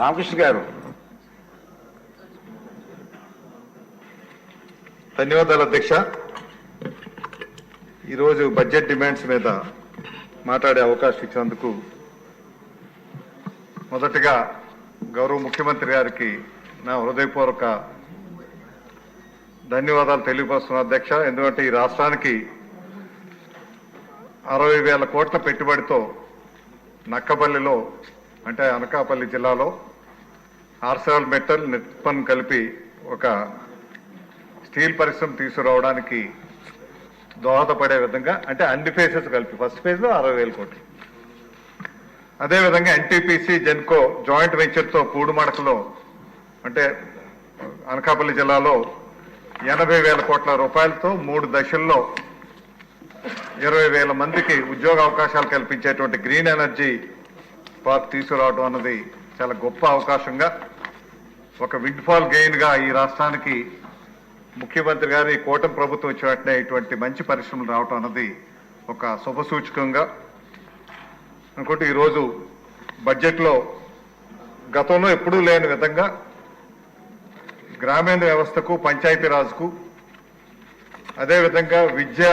రామకృష్ణ గారు. ధన్యవాదాలు అధ్యక్ష. ఈరోజు బడ్జెట్ డిమాండ్స్ మీద మాట్లాడే అవకాశం ఇచ్చినందుకు మొదటగా గౌరవ ముఖ్యమంత్రి గారికి నా హృదయపూర్వక ధన్యవాదాలు తెలియపరుస్తున్నా అధ్యక్ష. ఎందుకంటే ఈ రాష్ట్రానికి అరవై వేల కోట్ల పెట్టుబడితో నక్కపల్లిలో అంటే అనకాపల్లి జిల్లాలో ఆర్సెల్ మెటల్ నిప్పన్ కలిపి ఒక స్టీల్ పరిశ్రమ తీసుకురావడానికి దోహదపడే విధంగా అంటే అన్ని ఫేజెస్ కలిపి. ఫస్ట్ ఫేజ్లో అరవై వేల కోట్లు. అదేవిధంగా ఎన్టీపీసీ జెన్కో జాయింట్ వెంచర్తో పూడుమడకలో అంటే అనకాపల్లి జిల్లాలో ఎనభై వేల కోట్ల రూపాయలతో మూడు దశల్లో ఇరవై వేల మందికి ఉద్యోగ అవకాశాలు కల్పించేటువంటి గ్రీన్ ఎనర్జీ పార్క్ తీసుకురావడం అన్నది చాలా గొప్ప అవకాశంగా ఒక విండ్ఫాల్ ఫాల్ గెయిన్గా ఈ రాష్ట్రానికి ముఖ్యమంత్రి గారు ఈ కూటమి ప్రభుత్వం వచ్చిన వెంటనే ఇటువంటి మంచి పరిశ్రమలు రావటం అన్నది ఒక శుభసూచకంగా అనుకుంటే ఈరోజు బడ్జెట్లో గతంలో ఎప్పుడూ లేని విధంగా గ్రామీణ వ్యవస్థకు పంచాయతీరాజ్కు అదేవిధంగా విద్య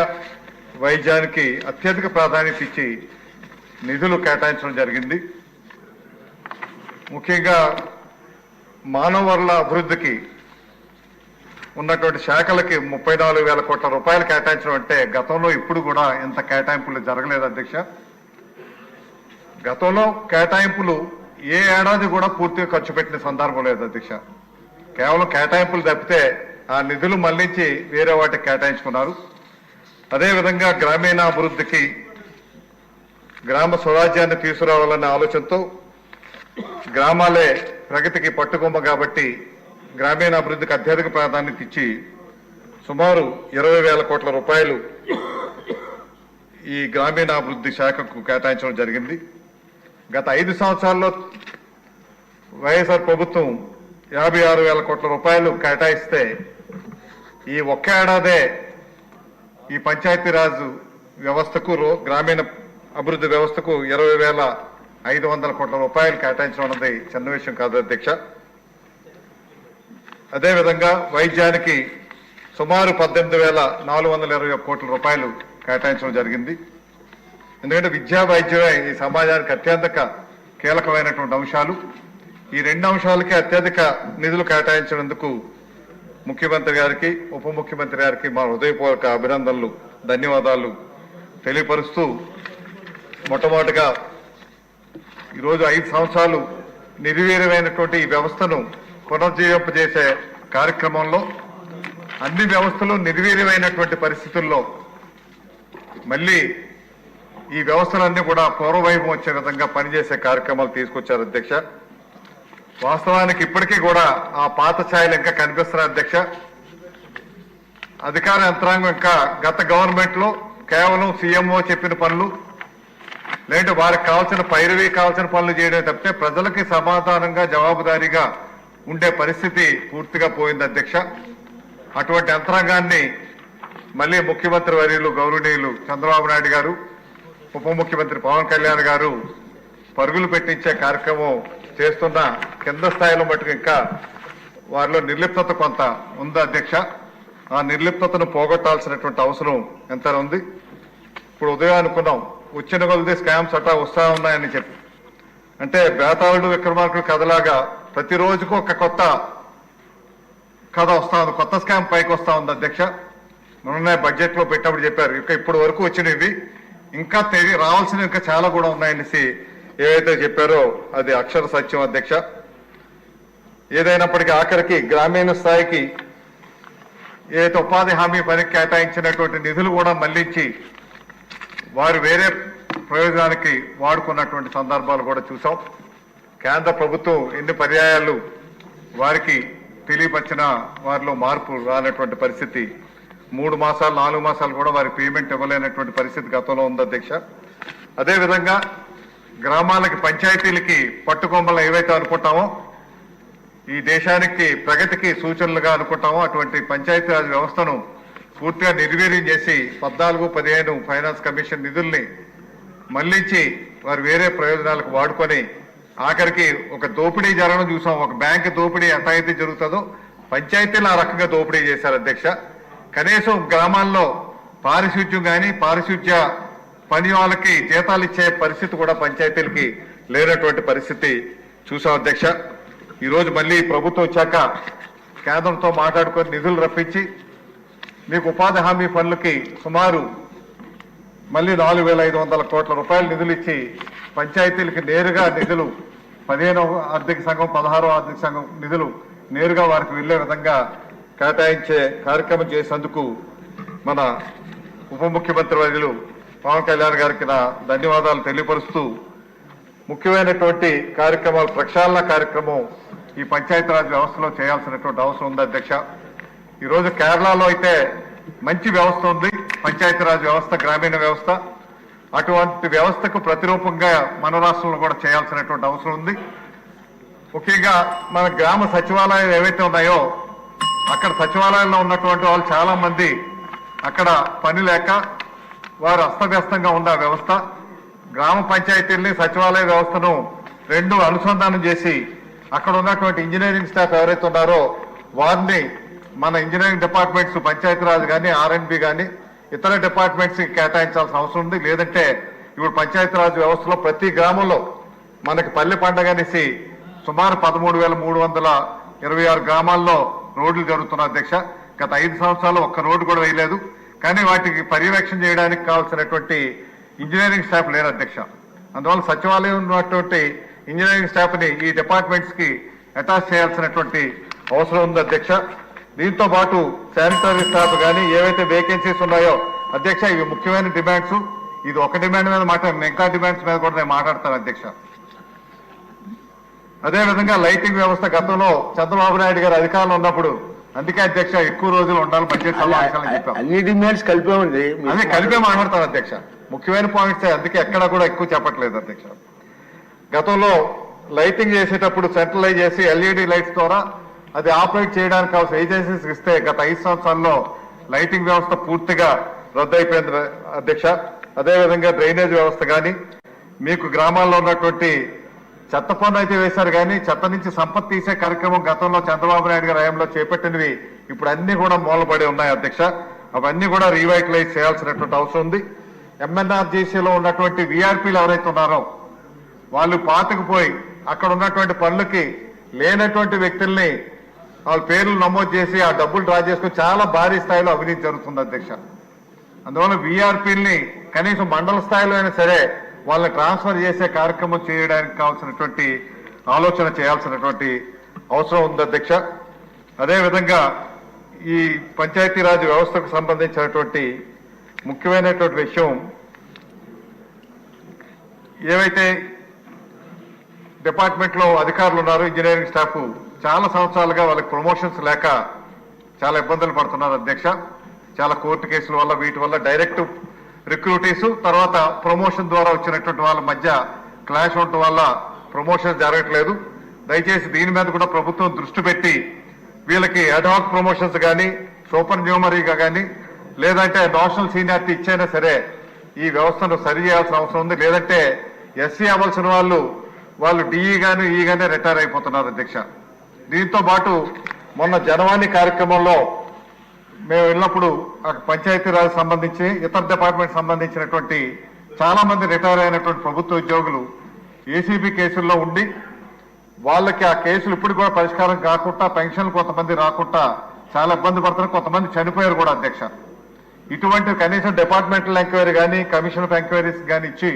వైద్యానికి అత్యధిక ప్రాధాన్యత ఇచ్చి నిధులు కేటాయించడం జరిగింది. ముఖ్యంగా మానవ వనరుల అభివృద్ధికి ఉన్నటువంటి శాఖలకి ముప్పై నాలుగు వేల కోట్ల రూపాయలు కేటాయించడం అంటే గతంలో ఇప్పుడు కూడా ఇంత కేటాయింపులు జరగలేదు అధ్యక్ష. గతంలో కేటాయింపులు ఏ ఏడాది కూడా పూర్తిగా ఖర్చు పెట్టిన సందర్భం లేదు అధ్యక్ష. కేవలం కేటాయింపులు తప్పితే ఆ నిధులు మళ్ళించి వేరే వాటికి కేటాయించుకున్నారు. అదేవిధంగా గ్రామీణాభివృద్ధికి గ్రామ స్వరాజ్యాన్ని తీసుకురావాలనే ఆలోచనతో గ్రామాలే ప్రగతికి పట్టుకొమ్మ కాబట్టి గ్రామీణాభివృద్ధికి అత్యధిక ప్రాధాన్యత ఇచ్చి సుమారు ఇరవై వేల కోట్ల రూపాయలు ఈ గ్రామీణాభివృద్ధి శాఖకు కేటాయించడం జరిగింది. గత ఐదు సంవత్సరాల్లో వైఎస్ఆర్ ప్రభుత్వం యాభై ఆరు వేల కోట్ల రూపాయలు కేటాయిస్తే ఈ ఒక్క ఏడాదే ఈ పంచాయతీరాజ్ వ్యవస్థకు రో- గ్రామీణ అభివృద్ధి వ్యవస్థకు ఇరవై వేల ఐదు వందల కోట్ల రూపాయలు కేటాయించడం అన్నది చిన్న విషయం కాదు అధ్యక్ష. అదేవిధంగా వైద్యానికి సుమారు పద్దెనిమిది వేల నాలుగు వందల ఇరవై ఒక్క కోట్ల రూపాయలు కేటాయించడం జరిగింది. ఎందుకంటే విద్యా వైద్యమే ఈ సమాజానికి అత్యంత కీలకమైనటువంటి అంశాలు. ఈ రెండు అంశాలకి అత్యధిక నిధులు కేటాయించినందుకు ముఖ్యమంత్రి గారికి ఉప ముఖ్యమంత్రి గారికి మా హృదయపూర్వక అభినందనలు ధన్యవాదాలు తెలియపరుస్తూ మొట్టమొదటిగా ఈరోజు ఐదు సంవత్సరాలు నిర్వీర్యమైనటువంటి ఈ వ్యవస్థను పునర్జీవింపజేసే కార్యక్రమంలో అన్ని వ్యవస్థలు నిర్వీర్యమైనటువంటి పరిస్థితుల్లో మళ్ళీ ఈ వ్యవస్థలన్నీ కూడా పూర్వవైభవం వచ్చే విధంగా పనిచేసే కార్యక్రమాలు తీసుకొచ్చారు అధ్యక్ష. వాస్తవానికి ఇప్పటికీ కూడా ఆ పాత ఛాయలు ఇంకా కనిపిస్తున్నాయి అధ్యక్ష. అధికార యంత్రాంగం ఇంకా గత గవర్నమెంట్లో కేవలం సీఎంఓ చెప్పిన పనులు లేదంటే వారికి కావాల్సిన పైరవీ కావాల్సిన పనులు చేయడం తప్పితే ప్రజలకి సమాధానంగా జవాబుదారీగా ఉండే పరిస్థితి పూర్తిగా పోయింది అధ్యక్ష. అటువంటి యంత్రాంగాన్ని మళ్ళీ ముఖ్యమంత్రి వర్యులు గౌరవనీయులు చంద్రబాబు నాయుడు గారు ఉప ముఖ్యమంత్రి పవన్ కళ్యాణ్ గారు పరుగులు పెట్టించే కార్యక్రమం చేస్తున్న కింద స్థాయిలో మటుకు ఇంకా వారిలో నిర్లిప్తత కొంత ఉంది అధ్యక్ష? ఆ నిర్లిప్తతను పోగొట్టాల్సినటువంటి అవసరం ఎంత ఉంది. ఇప్పుడు ఉదయం అనుకున్నాం వచ్చిన కొలది స్కామ్స్ అట్టా వస్తా ఉన్నాయని చెప్పి. అంటే బేతాళుడు విక్రమార్కుడు కథలాగా ప్రతిరోజుకు ఒక కొత్త కథ వస్తా ఉంది. కొత్త స్కామ్ పైకి వస్తా ఉంది అధ్యక్ష. మొన్న బడ్జెట్లో పెట్టినప్పుడు చెప్పారు. ఇంకా ఇప్పటి వరకు వచ్చినవి ఇంకా తెలి రావాల్సినవి ఇంకా చాలా కూడా ఉన్నాయనేసి ఏవైతే చెప్పారో అది అక్షర సత్యం అధ్యక్ష. ఏదైనప్పటికీ ఆఖరికి గ్రామీణ స్థాయికి ఏదైతే ఉపాధి హామీ పనికి కేటాయించినటువంటి నిధులు కూడా మళ్ళించి వారు వేరే ప్రయోజనానికి వాడుకున్నటువంటి సందర్భాలు కూడా చూసాం కేంద్ర ప్రభుత్వం ఎన్ని పర్యాయాలు వారికి తెలియపరిచిన వారిలో మార్పు రానటువంటి పరిస్థితి మూడు మాసాలు నాలుగు మాసాలు కూడా వారి పేమెంట్ ఇవ్వలేనటువంటి పరిస్థితి గతంలో ఉంది అధ్యక్ష. అదేవిధంగా గ్రామాలకి పంచాయతీలకి పట్టుకొమ్మలు ఏవైతే అనుకుంటామో ఈ దేశానికి ప్రగతికి సూచనలుగా అనుకుంటామో అటువంటి పంచాయతీరాజ్ వ్యవస్థను పూర్తిగా నిర్వీర్యం చేసి పద్నాలుగు పదిహేను ఫైనాన్స్ కమిషన్ నిధుల్ని మళ్ళించి వారు వేరే ప్రయోజనాలకు వాడుకొని ఆఖరికి ఒక దోపిడీ జరగడం చూసాం. ఒక బ్యాంక్ దోపిడీ ఎంత అయితే జరుగుతుందో పంచాయతీలు ఆ రకంగా దోపిడీ చేశారు అధ్యక్ష. కనీసం గ్రామాల్లో పారిశుద్ధ్యం కానీ పారిశుద్ధ్య పని వాళ్ళకి జీతాలు ఇచ్చే పరిస్థితి కూడా పంచాయతీలకి లేనటువంటి పరిస్థితి చూసాం అధ్యక్ష. ఈరోజు మళ్ళీ ప్రభుత్వం వచ్చాక కేంద్రంతో మాట్లాడుకొని నిధులు రప్పించి మీకు ఉపాధి హామీ పనులకి సుమారు మళ్ళీ నాలుగు వేల ఐదు వందల కోట్ల రూపాయలు నిధులు ఇచ్చి పంచాయతీలకి నేరుగా నిధులు పదిహేను ఆర్థిక సంఘం పదహారో ఆర్థిక సంఘం నిధులు నేరుగా వారికి వెళ్ళే విధంగా కేటాయించే కార్యక్రమం చేసేందుకు మన ఉప ముఖ్యమంత్రి వర్యులు పవన్ కళ్యాణ్ గారికి నా ధన్యవాదాలు తెలియపరుస్తూ ముఖ్యమైనటువంటి కార్యక్రమాలు ప్రక్షాళన కార్యక్రమం ఈ పంచాయతీరాజ్ వ్యవస్థలో చేయాల్సినటువంటి అవసరం ఉంది అధ్యక్ష. ఈరోజు కేరళలో అయితే మంచి వ్యవస్థ ఉంది. పంచాయతీరాజ్ వ్యవస్థ గ్రామీణ వ్యవస్థ. అటువంటి వ్యవస్థకు ప్రతిరూపంగా మన రాష్ట్రంలో కూడా చేయాల్సినటువంటి అవసరం ఉంది. ముఖ్యంగా మన గ్రామ సచివాలయాలు ఏవైతే ఉన్నాయో అక్కడ సచివాలయంలో ఉన్నటువంటి వాళ్ళు చాలా మంది అక్కడ పని లేక వారు అస్తవ్యస్తంగా ఉన్న వ్యవస్థ. గ్రామ పంచాయతీల్ని సచివాలయ వ్యవస్థను రెండు అనుసంధానం చేసి అక్కడ ఉన్నటువంటి ఇంజనీరింగ్ స్టాఫ్ ఎవరైతే ఉన్నారో వారిని మన ఇంజనీరింగ్ డిపార్ట్మెంట్స్ పంచాయతీరాజ్ కానీ ఆర్ఎన్బి కానీ ఇతర డిపార్ట్మెంట్స్కి కేటాయించాల్సిన అవసరం ఉంది. లేదంటే ఇప్పుడు పంచాయతీరాజ్ వ్యవస్థలో ప్రతి గ్రామంలో మనకి పల్లె పండగ అనేసి సుమారు పదమూడు వేల మూడు వందల ఇరవై ఆరు గ్రామాల్లో రోడ్లు జరుగుతున్న అధ్యక్ష. గత ఐదు సంవత్సరాలు ఒక్క రోడ్డు కూడా వేయలేదు. కానీ వాటికి పర్యవేక్షణ చేయడానికి కావాల్సినటువంటి ఇంజనీరింగ్ స్టాఫ్ లేరు అధ్యక్ష. అందువల్ల సచివాలయం ఉన్నటువంటి ఇంజనీరింగ్ స్టాఫ్ని ఈ డిపార్ట్మెంట్స్కి అటాచ్ చేయాల్సినటువంటి అవసరం ఉంది అధ్యక్ష. దీంతో పాటు శానిటరీ స్టాఫ్ కానీ ఏవైతే వేకెన్సీస్ ఉన్నాయో అధ్యక్ష ఇవి ముఖ్యమైన డిమాండ్స్ ఇది ఒక డిమాండ్ మీద మాట మిగతా డిమాండ్స్ మీద కూడా నేను మాట్లాడతాను అధ్యక్ష. అదే విధంగా లైటింగ్ వ్యవస్థ గతంలో చంద్రబాబు నాయుడు గారు అధికారంలో ఉన్నప్పుడు అందుకే అధ్యక్ష ఎక్కువ రోజులు ఉండాలి బడ్జెట్ అన్ని డిమాండ్స్ కలిపామండి అదే కలిపే మాట్లాడతాను అధ్యక్ష. ముఖ్యమైన పాయింట్స్ అందుకే ఎక్కడ కూడా ఎక్కువ చెప్పట్లేదు అధ్యక్ష. గతంలో లైటింగ్ చేసేటప్పుడు సెంట్రలైజ్ చేసి ఎల్ఈడి లైట్స్ ద్వారా అది ఆపరేట్ చేయడానికి కావాల్సిన ఏజెన్సీస్ ఇస్తే గత ఐదు సంవత్సరాల్లో లైటింగ్ వ్యవస్థ పూర్తిగా రద్దయిపోయింది అధ్యక్ష. అదేవిధంగా డ్రైనేజ్ వ్యవస్థ కానీ మీకు గ్రామాల్లో ఉన్నటువంటి చెత్త పన్ను అయితే వేశారు కానీ చెత్త నుంచి సంపత్తి తీసే కార్యక్రమం గతంలో చంద్రబాబు నాయుడు గారి హయాంలో చేపట్టినవి ఇప్పుడు అన్ని కూడా మూలపడి ఉన్నాయి అధ్యక్ష. అవన్నీ కూడా రీవైటలైజ్ చేయాల్సినటువంటి అవసరం ఉంది. ఎంఎన్ఆర్జీసీలో ఉన్నటువంటి వీఆర్పీలు ఎవరైతే ఉన్నారో వాళ్ళు పాతకుపోయి అక్కడ ఉన్నటువంటి పనులకి లేనటువంటి వ్యక్తుల్ని వాళ్ళ పేర్లు నమోదు చేసి ఆ డబ్బులు డ్రా చేసుకుని చాలా భారీ స్థాయిలో అవినీతి జరుగుతుంది అధ్యక్ష. అందువల్ల వీఆర్పీల్ని కనీసం మండల స్థాయిలో అయినా సరే వాళ్ళని ట్రాన్స్ఫర్ చేసే కార్యక్రమం చేయడానికి కావాల్సినటువంటి ఆలోచన చేయాల్సినటువంటి అవసరం ఉంది అధ్యక్ష. అదేవిధంగా ఈ పంచాయతీరాజ్ వ్యవస్థకు సంబంధించినటువంటి ముఖ్యమైనటువంటి విషయం ఏవైతే డిపార్ట్మెంట్లో అధికారులు ఉన్నారు ఇంజనీరింగ్ స్టాఫ్. చాలా సంవత్సరాలుగా వాళ్ళకి ప్రమోషన్స్ లేక చాలా ఇబ్బందులు పడుతున్నారు అధ్యక్ష. చాలా కోర్టు కేసుల వల్ల వీటి వల్ల డైరెక్ట్ రిక్రూటీస్ తర్వాత ప్రమోషన్ ద్వారా వచ్చినటువంటి వాళ్ళ మధ్య క్లాష్ ఉండటం వల్ల ప్రమోషన్ జరగట్లేదు. దయచేసి దీని మీద కూడా ప్రభుత్వం దృష్టి పెట్టి వీళ్ళకి అడాక్ ప్రమోషన్స్ కానీ సూపర్ న్యూమరీగా కానీ లేదంటే నేషనల్ సీనియారిటీ ఇచ్చైనా సరే ఈ వ్యవస్థను సరి చేయాల్సిన అవసరం ఉంది. లేదంటే ఎస్సీ అవ్వాల్సిన వాళ్ళు వాళ్ళు డిఈ గాని ఈ e గానే రిటైర్ అయిపోతున్నారు అధ్యక్ష. దీంతో పాటు మొన్న జనవాణి కార్యక్రమంలో మేము వెళ్ళినప్పుడు పంచాయతీరాజ్ సంబంధించి ఇతర డిపార్ట్మెంట్ సంబంధించినటువంటి చాలా మంది రిటైర్ అయినటువంటి ప్రభుత్వ ఉద్యోగులు ఏసీబీ కేసుల్లో ఉండి వాళ్ళకి ఆ కేసులు ఇప్పుడు కూడా పరిష్కారం కాకుండా పెన్షన్లు కొంతమంది రాకుండా చాలా ఇబ్బంది పడుతున్నారు. కొంతమంది చనిపోయారు కూడా అధ్యక్ష. ఇటువంటి కనీసం డిపార్ట్మెంటల్ ఎంక్వైరీ కానీ కమిషన్ ఆఫ్ ఎంక్వైరీస్ కానీ ఇచ్చి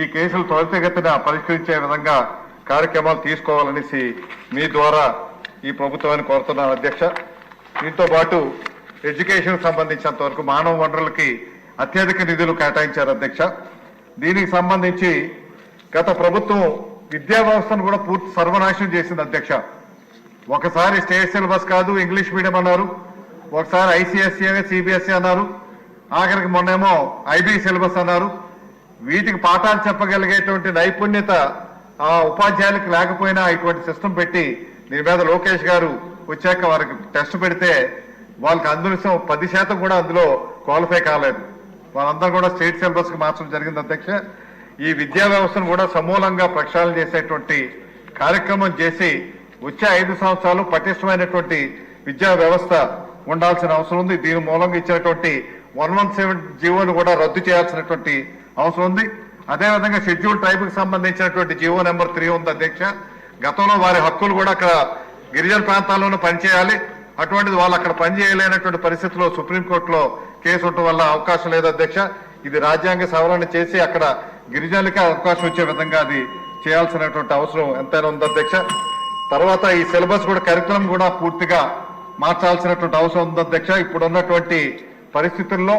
ఈ కేసులు త్వరితగతిన పరిష్కరించే విధంగా కార్యక్రమాలు తీసుకోవాలనేసి మీ ద్వారా ఈ ప్రభుత్వాన్ని కోరుతున్నాను అధ్యక్ష. దీంతో పాటు ఎడ్యుకేషన్ సంబంధించినంత వరకు మానవ వనరులకి అత్యధిక నిధులు కేటాయించారు అధ్యక్ష. దీనికి సంబంధించి గత ప్రభుత్వం విద్యా వ్యవస్థను కూడా పూర్తి సర్వనాశనం చేసింది అధ్యక్ష. ఒకసారి స్టేట్ సిలబస్ కాదు ఇంగ్లీష్ మీడియం అన్నారు. ఒకసారి ఐసీఎస్సీ సిబిఎస్ఈ అన్నారు. ఆఖరికి మొన్నేమో ఐబీ సిలబస్ అన్నారు. వీటికి పాఠాలు చెప్పగలిగేటువంటి నైపుణ్యత ఆ ఉపాధ్యాయులకు లేకపోయినా ఇటువంటి సిస్టమ్ పెట్టి దీని మీద లోకేష్ గారు వచ్చాక వారికి టెస్ట్ పెడితే వాళ్ళకి అందులో పది శాతం కూడా అందులో క్వాలిఫై కాలేదు. వాళ్ళందరూ కూడా స్టేట్ సిలబస్కి మార్చడం జరిగింది అధ్యక్ష. ఈ విద్యా వ్యవస్థను కూడా సమూలంగా ప్రక్షాళన చేసేటువంటి కార్యక్రమం చేసి వచ్చే ఐదు సంవత్సరాలు పటిష్టమైనటువంటి విద్యా వ్యవస్థ ఉండాల్సిన అవసరం ఉంది. దీని మూలంగా ఇచ్చినటువంటి వన్ వన్ సెవెన్ జీవోను కూడా రద్దు చేయాల్సినటువంటి అవసరం ఉంది. అదేవిధంగా షెడ్యూల్ టైప్కి సంబంధించినటువంటి జీవో నెంబర్ త్రీ ఉంది అధ్యక్ష. గతంలో వారి హక్కులు కూడా అక్కడ గిరిజన ప్రాంతాల్లోనూ పనిచేయాలి. అటువంటిది వాళ్ళు అక్కడ పనిచేయలేనటువంటి పరిస్థితుల్లో సుప్రీంకోర్టులో కేసు ఉండటం వల్ల అవకాశం లేదు అధ్యక్ష. ఇది రాజ్యాంగ సవరణ చేసి అక్కడ గిరిజనులకి అవకాశం వచ్చే విధంగా అది చేయాల్సినటువంటి అవసరం ఎంతైనా ఉంది అధ్యక్ష. తర్వాత ఈ సిలబస్ కూడా కరికులం కూడా పూర్తిగా మార్చాల్సినటువంటి అవసరం ఉంది అధ్యక్ష. ఇప్పుడు ఉన్నటువంటి పరిస్థితుల్లో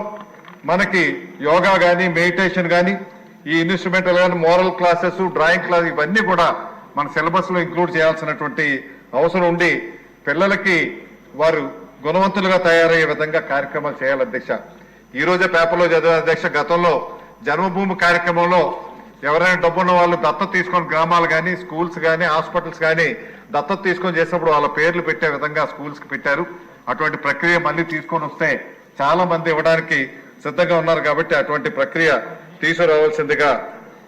మనకి యోగా కానీ మెడిటేషన్ కానీ ఈ ఇన్స్ట్రుమెంటల్ కానీ మోరల్ క్లాసెస్ డ్రాయింగ్ క్లాస్ ఇవన్నీ కూడా మన సిలబస్లో ఇంక్లూడ్ చేయాల్సినటువంటి అవసరం ఉండి పిల్లలకి వారు గుణవంతులుగా తయారయ్యే విధంగా కార్యక్రమాలు చేయాలి అధ్యక్ష. ఈరోజే పేపర్లో చదివిన అధ్యక్ష గతంలో జన్మభూమి కార్యక్రమంలో ఎవరైనా డబ్బున్న వాళ్ళు దత్తత తీసుకొని గ్రామాలు కానీ స్కూల్స్ కానీ హాస్పిటల్స్ కానీ దత్తత తీసుకొని చేసినప్పుడు వాళ్ళ పేర్లు పెట్టే విధంగా స్కూల్స్కి పెట్టారు. అటువంటి ప్రక్రియ మళ్ళీ తీసుకొని వస్తే చాలా మంది ఇవ్వడానికి సిద్ధంగా ఉన్నారు కాబట్టి అటువంటి ప్రక్రియ తీసుకురావాల్సిందిగా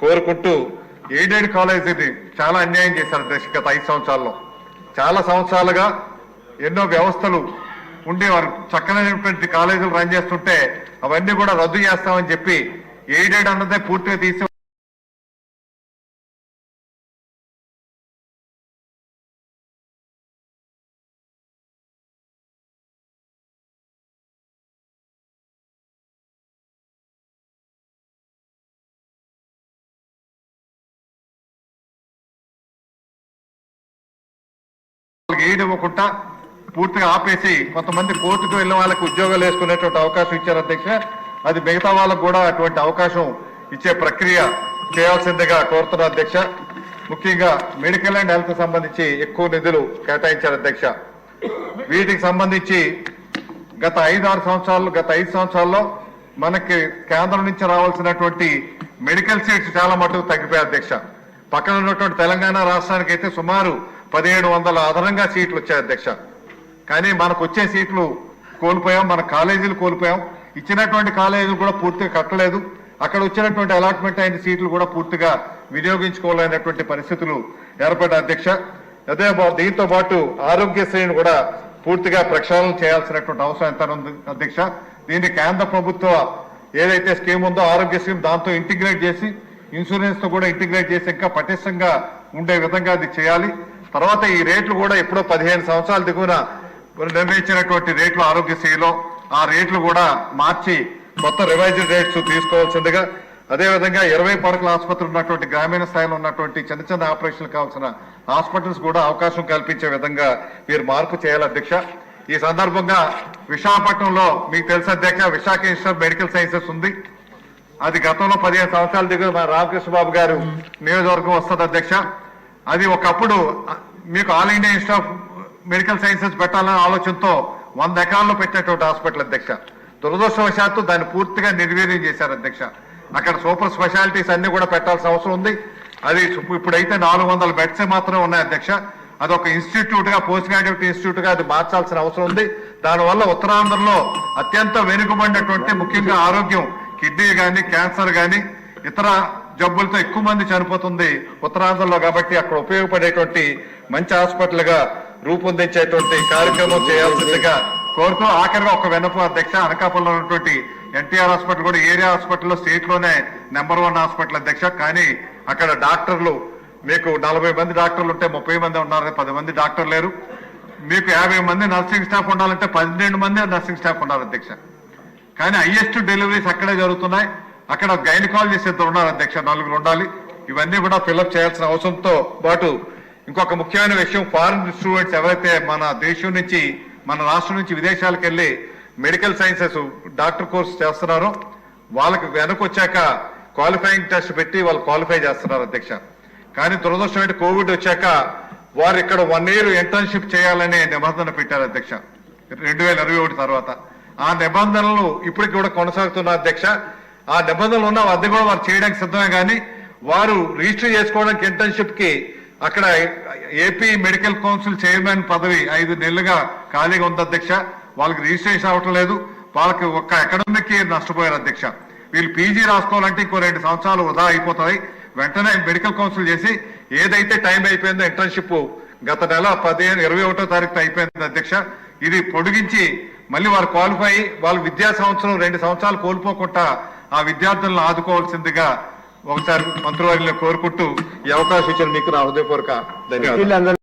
కోరుకుంటూ ఎయిడెడ్ కాలేజ్ ఇది చాలా అన్యాయం చేశారు గత ఐదు సంవత్సరాల్లో. చాలా సంవత్సరాలుగా ఎన్నో వ్యవస్థలు ఉండేవారు. చక్కనైనటువంటి కాలేజీలు రన్ చేస్తుంటే అవన్నీ కూడా రద్దు చేస్తామని చెప్పి ఎయిడెడ్ అన్నదే పూర్తిగా తీసి వాళ్ళకి ఇవ్వకుండా పూర్తిగా ఆపేసి కొంతమంది కోర్టుకు వెళ్ళిన వాళ్ళకి ఉద్యోగాలు వేసుకునేటువంటి అవకాశం ఇచ్చారు అధ్యక్ష. అది మిగతా వాళ్ళకు కూడా అటువంటి అవకాశం ఇచ్చే ప్రక్రియ చేయాల్సిందిగా కోరుతున్నా అధ్యక్ష. ముఖ్యంగా మెడికల్ అండ్ హెల్త్ సంబంధించి ఎక్కువ నిధులు కేటాయించారు అధ్యక్ష. వీటికి సంబంధించి గత ఐదు ఆరు సంవత్సరాలు గత ఐదు సంవత్సరాల్లో మనకి కేంద్రం నుంచి రావాల్సినటువంటి మెడికల్ సీట్స్ చాలా మటుకు తగ్గిపోయాయి అధ్యక్ష. పక్కన ఉన్నటువంటి తెలంగాణ రాష్ట్రానికి అయితే సుమారు పదిహేడు వందల అదనంగా సీట్లు వచ్చాయి అధ్యక్ష. కానీ మనకు వచ్చే సీట్లు కోల్పోయాం మన కాలేజీలు కోల్పోయాం. ఇచ్చినటువంటి కాలేజీలు కూడా పూర్తిగా కట్టలేదు. అక్కడ వచ్చినటువంటి అలాట్మెంట్ అయిన సీట్లు కూడా పూర్తిగా వినియోగించుకోలేనటువంటి పరిస్థితులు ఏర్పడ్డాయి అధ్యక్ష. అదే దీంతో పాటు ఆరోగ్యశ్రీని కూడా పూర్తిగా ప్రక్షాళన చేయాల్సినటువంటి అవసరం ఎంత ఉంది అధ్యక్ష? దీన్ని కేంద్ర ప్రభుత్వ ఏదైతే స్కీమ్ ఉందో ఆరోగ్య స్కీమ్ దాంతో ఇంటిగ్రేట్ చేసి ఇన్సూరెన్స్తో కూడా ఇంటిగ్రేట్ చేసి ఇంకా పటిష్టంగా ఉండే విధంగా అది చేయాలి. తర్వాత ఈ రేట్లు కూడా ఎప్పుడో పదిహేను సంవత్సరాల దిగువన నిర్ణయించినటువంటి రేట్లు ఆరోగ్యశ్రీలో ఆ రేట్లు కూడా మార్చి కొత్త రివైజ్డ్ రేట్స్ తీసుకోవాల్సిందిగా. అదేవిధంగా ఇరవై పడకల ఆసుపత్రి ఉన్నటువంటి గ్రామీణ స్థాయిలో ఉన్నటువంటి చిన్న చిన్న ఆపరేషన్లు కావాల్సిన హాస్పిటల్స్ కూడా అవకాశం కల్పించే విధంగా మీరు మార్పు చేయాలి అధ్యక్ష. ఈ సందర్భంగా విశాఖపట్నంలో మీకు తెలుసు అధ్యక్ష విశాఖ ఇన్స్టిట్యూట్ మెడికల్ సైన్సెస్ ఉంది. అది గతంలో పదిహేను సంవత్సరాల దిగువ మా రామకృష్ణ బాబు గారు నియోజకవర్గం వస్తుంది అధ్యక్ష. అది ఒకప్పుడు మీకు All India Institute of Medical Sciences పెట్టాలనే ఆలోచనతో వంద ఎకరాల్లో పెట్టినటువంటి హాస్పిటల్ అధ్యక్ష. దురదృష్టవశాత్తు దాన్ని పూర్తిగా నిర్వీర్యం చేశారు అధ్యక్ష. అక్కడ సూపర్ స్పెషాలిటీస్ అన్ని కూడా పెట్టాల్సిన అవసరం ఉంది. అది ఇప్పుడైతే నాలుగు వందల బెడ్స్ మాత్రమే ఉన్నాయి అధ్యక్ష. అది ఒక ఇన్స్టిట్యూట్గా పోస్ట్ గ్రాడ్యుయేట్ ఇన్స్టిట్యూట్గా అది మార్చాల్సిన అవసరం ఉంది. దానివల్ల ఉత్తరాంధ్రలో అత్యంత వెనుకబడినటువంటి ముఖ్యంగా ఆరోగ్యం కిడ్నీ కానీ క్యాన్సర్ కానీ ఇతర జబ్బులతో ఎక్కువ మంది చనిపోతుంది ఉత్తరాంధ్రలో కాబట్టి అక్కడ ఉపయోగపడేటువంటి మంచి హాస్పిటల్గా రూపొందించేటువంటి కార్యక్రమం చేయాల్సిందిగా కోరుతూ ఆఖరిగా ఒక వెనపు అధ్యక్ష అనకాపల్లిలో ఉన్నటువంటి ఎన్టీఆర్ హాస్పిటల్ కూడా ఏరియా హాస్పిటల్లో స్టేట్లోనే నెంబర్ వన్ హాస్పిటల్ అధ్యక్ష. కానీ అక్కడ డాక్టర్లు మీకు నలభై మంది డాక్టర్లు ఉంటే ముప్పై మంది ఉన్నారు పది మంది డాక్టర్లు లేరు. మీకు యాభై మంది నర్సింగ్ స్టాఫ్ ఉండాలంటే పన్నెండు మంది నర్సింగ్ స్టాఫ్ ఉన్నారు అధ్యక్ష. కానీ హైయెస్ట్ డెలివరీస్ అక్కడే జరుగుతున్నాయి. అక్కడ గైనకాలజిస్ట్ ఇద్దరు ఉన్నారు అధ్యక్ష నలుగురు ఉండాలి. ఇవన్నీ కూడా ఫిల్అప్ చేయాల్సిన అవసరంతో పాటు ఇంకొక ముఖ్యమైన విషయం ఫారిన్ స్టూడెంట్స్ ఎవరైతే మన దేశం నుంచి మన రాష్ట్రం నుంచి విదేశాలకు వెళ్ళి మెడికల్ సైన్సెస్ డాక్టర్ కోర్స్ చేస్తున్నారో వాళ్ళకి వెనక్కి వచ్చాక క్వాలిఫైయింగ్ టెస్ట్ పెట్టి వాళ్ళు క్వాలిఫై చేస్తున్నారు అధ్యక్ష. కానీ దురదృష్టం ఏంటి? కోవిడ్ వచ్చాక వారు ఇక్కడ వన్ ఇయర్ ఇంటర్న్షిప్ చేయాలనే నిబంధన పెట్టారు అధ్యక్ష. రెండు వేల ఇరవై ఒకటి తర్వాత. ఆ నిబంధనలు ఇప్పటికి కూడా కొనసాగుతున్న అధ్యక్ష. ఆ నిబంధనలు ఉన్న అది కూడా వారు చేయడానికి సిద్ధమే కానీ వారు రిజిస్టర్ చేసుకోవడానికి ఇంటర్న్షిప్కి అక్కడ ఏపీ మెడికల్ కౌన్సిల్ చైర్మన్ పదవి ఐదు నెలలుగా ఖాళీగా ఉంది అధ్యక్ష. వాళ్ళకి రిజిస్ట్రేషన్ అవటం లేదు. వాళ్ళకి ఒక్క అకాడమిక్ ఇయర్ నష్టపోయారు అధ్యక్ష. వీళ్ళు పీజీ రాసుకోవాలంటే ఇంకో రెండు సంవత్సరాలు వృధా అయిపోతాయి. వెంటనే మెడికల్ కౌన్సిల్ చేసి ఏదైతే టైం అయిపోయిందో ఇంటర్న్షిప్ గత నెల పదిహేను ఇరవై ఒకటో తారీఖు అయిపోయింది అధ్యక్ష. ఇది పొడిగించి మళ్ళీ వారు క్వాలిఫై వాళ్ళు విద్యా సంవత్సరం రెండు సంవత్సరాలు కోల్పోకుండా ఆ విద్యార్థులను ఆదుకోవాల్సిందిగా ఒకసారి మంత్రివారిని కోరుకుంటూ ఈ అవకాశం ఇచ్చిన మీకు నా హృదయపూర్వక ధన్యవాదాలు.